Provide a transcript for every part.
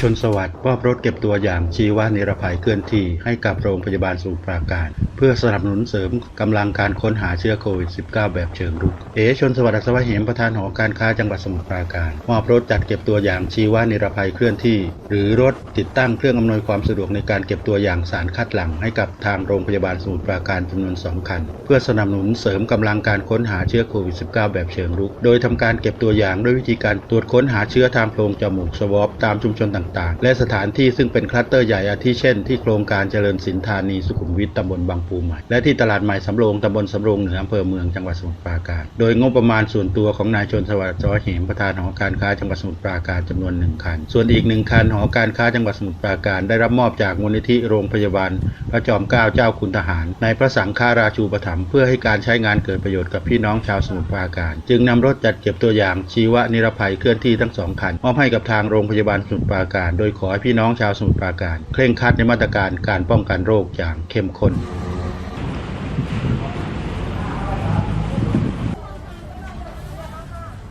ชนสวัสดิ์มอบรถเก็บตัวอย่างชีวนิรภัยเคลื่อนที่ให้กับโรงพยาบาลสมุทรปราการ เพื่อสนับสนุนเสริมกำลังการค้นหาเชื้อโควิด -19 แบบเชิงรุก เอชนสวัสดิ์อัศวะเหมประธานหอการค้าจังหวัดสมุทรปราการ มอบรถจัดเก็บตัวอย่างชีวนิรภัยเคลื่อนที่ หรือรถติดตั้งเครื่องอำนวยความสะดวกในการเก็บตัวอย่างสารคัดหลั่งให้กับทางโรงพยาบาลสมุทรปราการจำนวน 2 คัน เพื่อสนับสนุนเสริมกำลังการค้นหาเชื้อโควิด -19 แบบเชิงรุก โดยทำการเก็บตัวอย่างด้วยวิธีการตรวจค้นหาเชื้อทางโพรงจมูกสวอปตามชุมชนต่างๆ และสถานที่ซึ่งเป็นคลัสเตอร์ใหญ่อาทิเช่นที่โครงการเจริญสินธานีสุขุมวิทตำบลบางปูใหม่ และที่ตลาดใหม่สำโรงตำบลสำโรงเหนืออำเภอเมืองจังหวัดสมุทรปราการ โดยงบประมาณส่วนตัวของนายชนสวัสดิ์จอเหมประธานหอการค้าจังหวัดสมุทรปราการจำนวนหนึ่งคัน ส่วนอีกหนึ่งคันหอการค้าจังหวัดสมุทรปราการ ได้รับมอบจากมูลนิธิโรงพยาบาลพระจอมเกล้าเจ้าคุณทหาร ในพระสังฆาราชูปถัมภ์เพื่อให้การใช้งานเกิดประโยชน์กับพี่น้องชาวสมุทรปราการ จึงนำรถจัดเก็บตัวอย่างชีวนิรภัยเคลื่อนที่ทั้งสองคันมอบให้กับทางโรงพยาบาลสมุทรปราการ โดยขอให้พี่น้องชาวสมุทรปราการ เคร่งครัดในมาตรการการป้องกันโรคอย่างเข้มข้น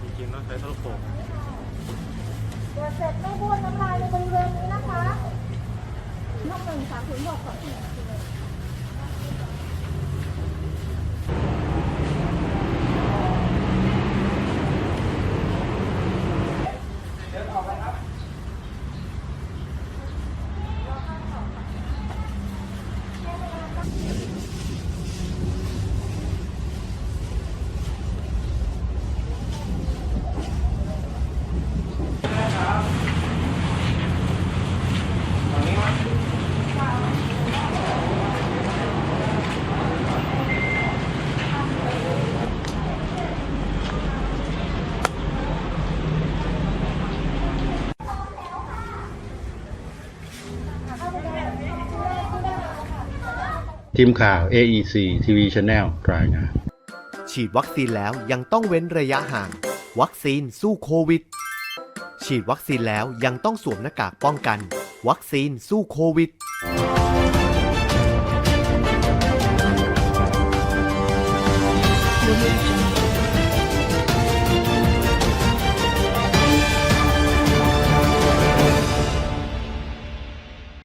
จริงๆต้องใช้ทรโขงตรวจเสร็จไม่บ้วนน้ำลายในบริเวณนี้นะคะนกหนึ่งสามศูนย์หกสองสี่ ทีมข่าว AEC TV Channel รายงาน ฉีดวัคซีนแล้วยังต้องเว้นระยะห่าง วัคซีนสู้โควิด ฉีดวัคซีนแล้วยังต้องสวมหน้ากากป้องกัน วัคซีนสู้โควิด Women's